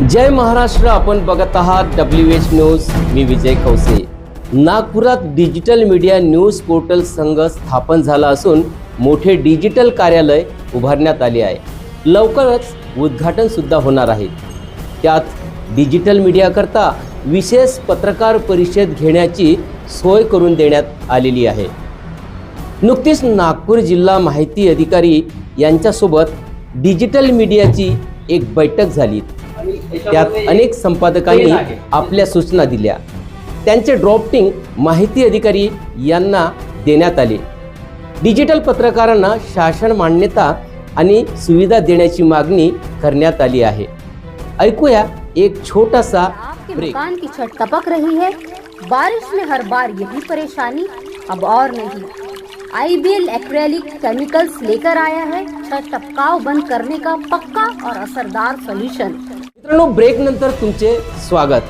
जय महाराष्ट्र आपण बघत आहात डब्ल्यू एच न्यूज मी विजय खवसे. नागपुरात डिजिटल मीडिया न्यूज पोर्टल संघ स्थापन झाला असून मोठे डिजिटल कार्यालय उभारण्यात आले आहे. लवकरच उद्घाटन सुद्धा होणार आहे. त्यात डिजिटल मीडियाकरता विशेष पत्रकार परिषद घेण्याची सोय करून देण्यात आलेली आहे. नुकतीच नागपूर जिल्हा माहिती अधिकारी यांच्यासोबत डिजिटल मीडियाची एक बैठक झाली. त्यात अनेक संपादकांनी आपल्या सूचना दिल्या. त्यांचे ड्रॉफ्टिंग माहिती अधिकारी यांना देण्यात आले. डिजिटल पत्रकारांना शासन मान्यता आणि सुविधा देण्याची मागणी करण्यात आली आहे. ऐकूया एक छोटासा आपके ब्रेक मकान की छत टपक रही है। बारिश में हर बार यही परेशानी अब और नहीं। आईबीएल एक्रेलिक केमिकल्स लेकर आया है। छत टपकाव बंद करने का पक्का और असरदार सोल्यूशन मित्रांनो ब्रेक नंतर तुमचे स्वागत.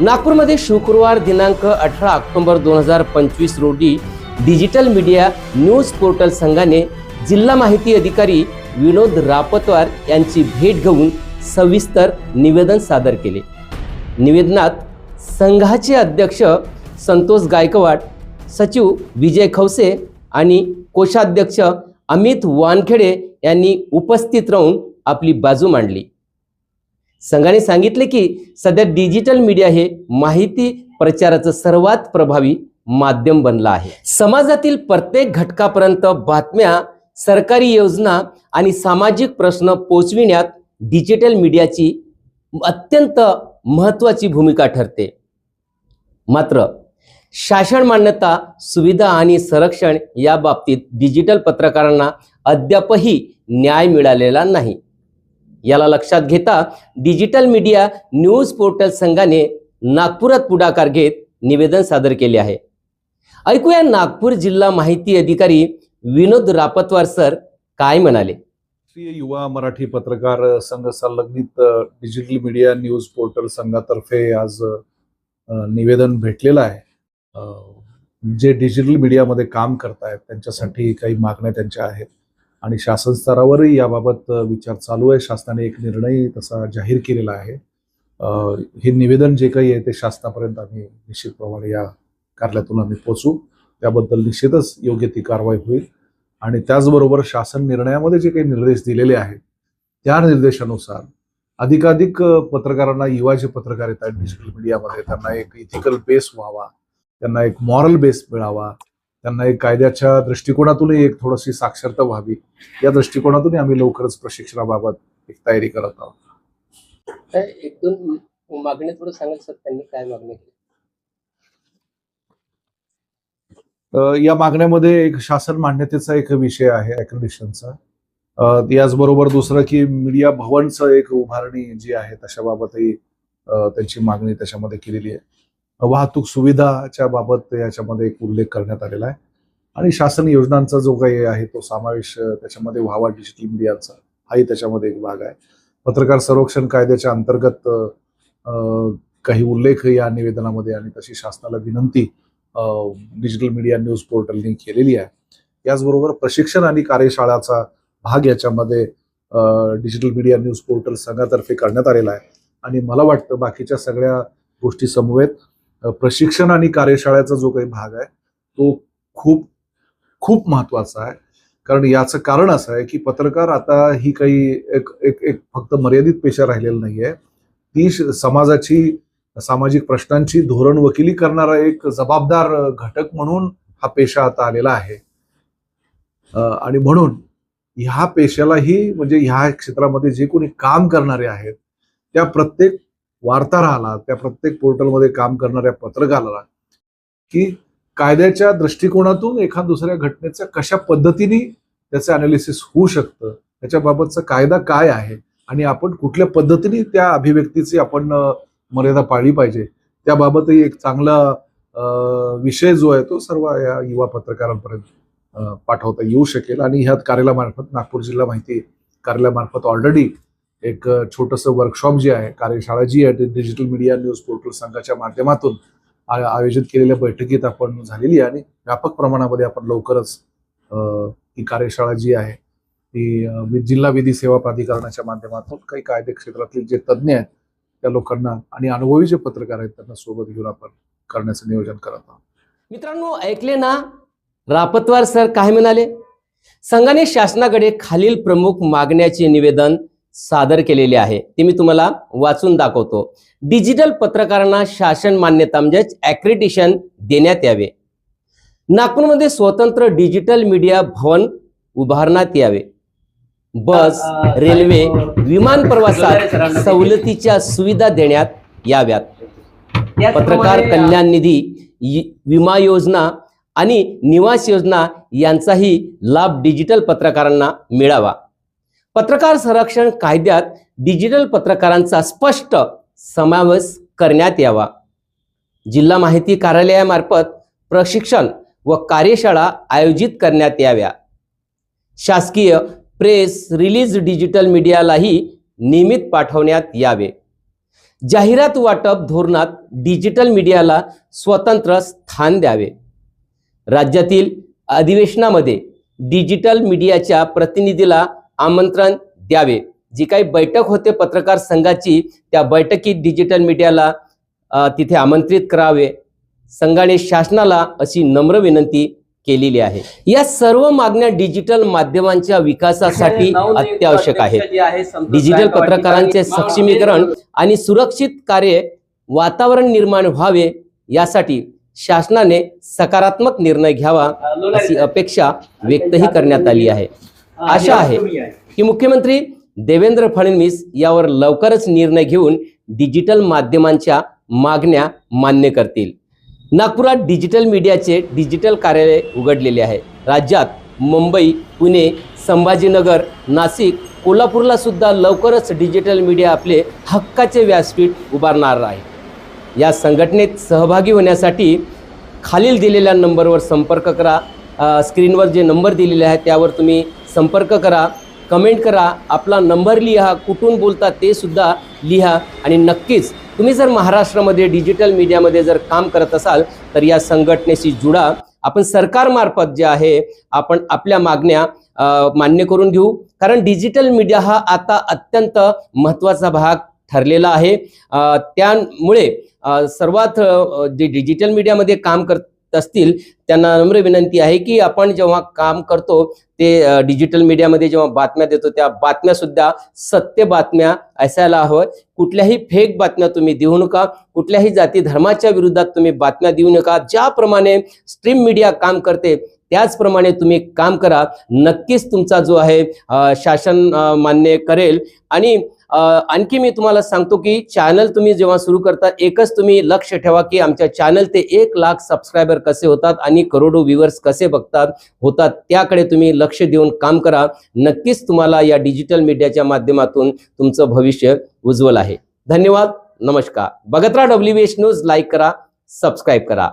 नागपूरमध्ये शुक्रवार दिनांक अठरा ऑक्टोबर दोन हजार पंचवीस रोजी डिजिटल मीडिया न्यूज पोर्टल संघाने जिल्हा माहिती अधिकारी विनोद रापतवार यांची भेट घेऊन सविस्तर निवेदन सादर केले. निवेदनात संघाचे अध्यक्ष संतोष गायकवाड सचिव विजय खवसे आणि कोषाध्यक्ष अमित वानखेडे यांनी उपस्थित राहून आपली बाजू मांडली. संघाने सांगितले की सध्या डिजिटल मीडिया हे माहिती प्रचाराचं सर्वात प्रभावी माध्यम बनलं आहे. समाजातील प्रत्येक घटकापर्यंत बातम्या सरकारी योजना आणि सामाजिक प्रश्न पोचविण्यात डिजिटल मीडियाची अत्यंत महत्त्वाची भूमिका ठरते. मात्र शासन मान्यता सुविधा आणि संरक्षण या बाबतीत डिजिटल पत्रकारांना अद्यापही न्याय मिळालेला नाही. याला लक्षात घेता डिजिटल मीडिया न्यूज पोर्टल संघाने नागपुरात पुढाकार घेत निवेदन सादर केले आहे. ऐकूया नागपूर जिल्हा माहिती अधिकारी विनोद रापतवार सर काय म्हणाले? राष्ट्रीय युवा मराठी पत्रकार संघ संलग्नित डिजिटल मीडिया न्यूज पोर्टल संघातर्फे आज निवेदन भेटलेलं आहे. जे डिजिटल मीडियामध्ये काम करतायत त्यांच्यासाठी काही मागण्या त्यांच्या आहेत. आणि शासन स्तरावरही याबाबत विचार चालू आहे. शासनाने एक निर्णय तसा जाहीर केलेला आहे. हे निवेदन जे काही आहे ते शासनापर्यंत आम्ही निश्चितप्रमाणे या कार्यालयातून आम्ही पोचू त्याबद्दल निश्चितच योग्य ती कारवाई होईल. आणि त्याचबरोबर शासन निर्णयामध्ये जे काही निर्देश दिलेले आहेत त्या निर्देशानुसार अधिकाधिक पत्रकारांना युवा जे पत्रकार येत आहेत डिजिटल मीडियामध्ये त्यांना एक इथिकल बेस व्हावा. त्यांना एक मॉरल बेस मिळावा. त्यांना एक कायद्याच्या दृष्टिकोनातूनही एक थोडीशी साक्षरता व्हावी. या दृष्टिकोनातूनही आम्ही लवकरच प्रशिक्षणाबाबत एक तयारी करत आहोत. एक दोन मागण्या थोडं सांगाल सर त्यांनी काय मागणी केली या मागण्यामध्ये एक शासन मान्यतेचा एक विषय आहे अॅक्रेडिशनचा याचबरोबर दुसरं की मीडिया भवनचं एक उभारणी जी आहे तशाबाबतही त्यांची मागणी त्याच्यामध्ये केलेली आहे. वाहतूक सुविधाच्या बाबत याच्यामध्ये एक उल्लेख करण्यात आलेला आहे. आणि शासन योजनांचा जो काही आहे तो समावेश त्याच्यामध्ये व्हावा डिजिटल मीडियाचा हाही त्याच्यामध्ये एक भाग आहे. पत्रकार संरक्षण कायद्याच्या अंतर्गत काही उल्लेख या निवेदनामध्ये आणि तशी शासनाला विनंती डिजिटल मीडिया न्यूज पोर्टलने केलेली आहे. याचबरोबर प्रशिक्षण आणि कार्यशाळाचा भाग याच्यामध्ये डिजिटल मीडिया न्यूज पोर्टल संघातर्फे करण्यात आलेला आहे. आणि मला वाटतं बाकीच्या सगळ्या गोष्टी समवेत प्रशिक्षण आणि कार्यशाळेचा जो काही भाग आहे तो खूप खूप महत्त्वाचा आहे. कारण याचं कारण असं आहे की पत्रकार आता ही काही एक एक एक फक्त मर्यादित पेशा राहिलेला नाही आहे ती समाजाची सामाजिक प्रश्नांची धोरण वकिली करणारा एक जबाबदार घटक म्हणून हा पेशा आता आलेला आहे. आणि म्हणून ह्या पेशालाही म्हणजे ह्या क्षेत्रामध्ये जे कोणी काम करणारे आहेत त्या प्रत्येक वार्ताहराला त्या प्रत्येक पोर्टलमध्ये काम करणाऱ्या पत्रकाराला की कायद्याच्या दृष्टिकोनातून एखाद दुसऱ्या घटनेचं कशा पद्धतीने त्याचं अनालिसिस होऊ शकतं त्याच्याबाबतचा कायदा काय आहे आणि आपण कुठल्या पद्धतीने त्या अभिव्यक्तीची आपण मर्यादा पाळली पाहिजे त्याबाबतही एक चांगला विषय जो आहे तो सर्व या युवा पत्रकारांपर्यंत पाठवता येऊ शकेल. आणि ह्यात कार्यालयामार्फत नागपूर जिल्हा माहिती कार्यालयामार्फत ऑलरेडी एक छोटंसं वर्कशॉप जे आहे कार्यशाळा जी आहे डिजिटल मीडिया न्यूज पोर्टल संघाच्या माध्यमातून आयोजित केलेल्या बैठकीत आपण झालेली आहे आणि व्यापक प्रमाणामध्ये आपण लवकरच ही कार्यशाळा जी आहे ती जिल्हा विधी सेवा प्राधिकरणाच्या माध्यमातून काही कायदे क्षेत्रातील जे तज्ज्ञ आहेत त्या लोकांना आणि अनुभवी जे पत्रकार आहेत त्यांना सोबत घेऊन आपण करण्याचं नियोजन करत आहोत. मित्रांनो ऐकले ना? रापतवार सर काय म्हणाले? संघाने शासनाकडे खालील प्रमुख मागण्याचे निवेदन सादर केलेले आहे. ते मी तुम्हाला वाचून दाखवतो. डिजिटल पत्रकारांना शासन मान्यता म्हणजेच ॲक्रिडिशन देण्यात यावे. नागपूरमध्ये स्वतंत्र डिजिटल मीडिया भवन उभारण्यात यावे. बस रेल्वे विमान प्रवासात सवलतीच्या सुविधा देण्यात याव्यात. पत्रकार कल्याण निधी विमा योजना आणि निवास योजना यांचाही लाभ डिजिटल पत्रकारांना मिळावा. पत्रकार संरक्षण कायद्यात डिजिटल पत्रकारांचा स्पष्ट समावेश करण्यात यावा. जिल्हा माहिती कार्यालयामार्फत प्रशिक्षण व कार्यशाळा आयोजित करण्यात याव्या. शासकीय प्रेस रिलीज डिजिटल मीडियालाही नियमित पाठवण्यात यावे. जाहिरात वाटप धोरणात डिजिटल मीडियाला स्वतंत्र स्थान द्यावे. राज्यातील अधिवेशनामध्ये डिजिटल मीडियाच्या प्रतिनिधीला आमंत्रण द्यावे. जी काही बैठक होते पत्रकार संघाची त्या बैठकीत डिजिटल मीडियाला तिथे आमंत्रित करावे. संघाने शासनाला अशी नम्र विनंती केलेली आहे. या सर्व मागण्या डिजिटल माध्यमांच्या विकासासाठी अत्यावश्यक आहेत. डिजिटल पत्रकारांचे सक्षमीकरण आणि सुरक्षित कार्य वातावरण निर्माण व्हावे यासाठी शासनाने सकारात्मक निर्णय घ्यावा अशी अपेक्षा व्यक्तही करण्यात आली आहे. आशा आहे की मुख्यमंत्री देवेंद्र फडणवीस यावर लवकरच निर्णय घेऊन डिजिटल माध्यमांच्या मागण्या मान्य करतील. नागपुरात डिजिटल मीडियाचे डिजिटल कार्यालय उघडलेले आहे. राज्यात मुंबई पुणे संभाजीनगर नाशिक कोल्हापूरला सुद्धा लवकरच डिजिटल मीडिया आपले हक्काचे व्यासपीठ उभारणार आहे. या संघटनेत सहभागी होण्यासाठी खालील दिलेल्या नंबरवर संपर्क करा. स्क्रीनवर जे नंबर दिलेले आहेत त्यावर तुम्ही संपर्क करा कमेंट करा आपला नंबर लिहा कुठून बोलता ते सुद्धा लिहा आणि नक्कीच तुम्ही जर महाराष्ट्रामध्ये डिजिटल मीडियामध्ये जर काम करत असाल तर या संघटनेशी जुडा. आपण सरकारमार्फत जे आहे आपण आपल्या मागण्या मान्य करून घेऊ. कारण डिजिटल मीडिया हा आता अत्यंत महत्त्वाचा भाग ठरलेला आहे. त्यामुळे सर्वात जे डिजिटल मीडियामध्ये काम कर असतील त्यांना नम्र विनंती आहे की आपण जेव्हा काम करतो ते डिजिटल मीडियामध्ये जेव्हा बातम्या देतो त्या बातम्या सुद्धा सत्य बातम्या असायला हवं कुठल्याही फेक बातम्या तुम्ही देऊ नका. कुठल्याही जाती धर्माच्या विरोधात तुम्ही बातम्या देऊ नका. ज्याप्रमाणे स्ट्रीम मीडिया काम करते त्याचप्रमाणे तुम्ही काम करा. नक्कीच तुमचा जो आहे शासन मान्य करेल. आणि आणखी मी तुम्हाला सांगतो की चॅनल तुम्ही जेव्हा सुरू करता एकच तुम्ही लक्ष ठेवा की आमच्या चॅनल ते एक लाख सबस्क्रायबर कसे होतात आणि करोडो व्ह्युअर्स कसे बघतात होतात त्याकडे तुम्ही लक्ष देऊन काम करा. नक्कीच तुम्हाला या डिजिटल मीडियाच्या माध्यमातून तुमचं भविष्य उज्ज्वल आहे. धन्यवाद नमस्कार. बघत राहा डब्ल्यू न्यूज लाईक करा सबस्क्राईब करा.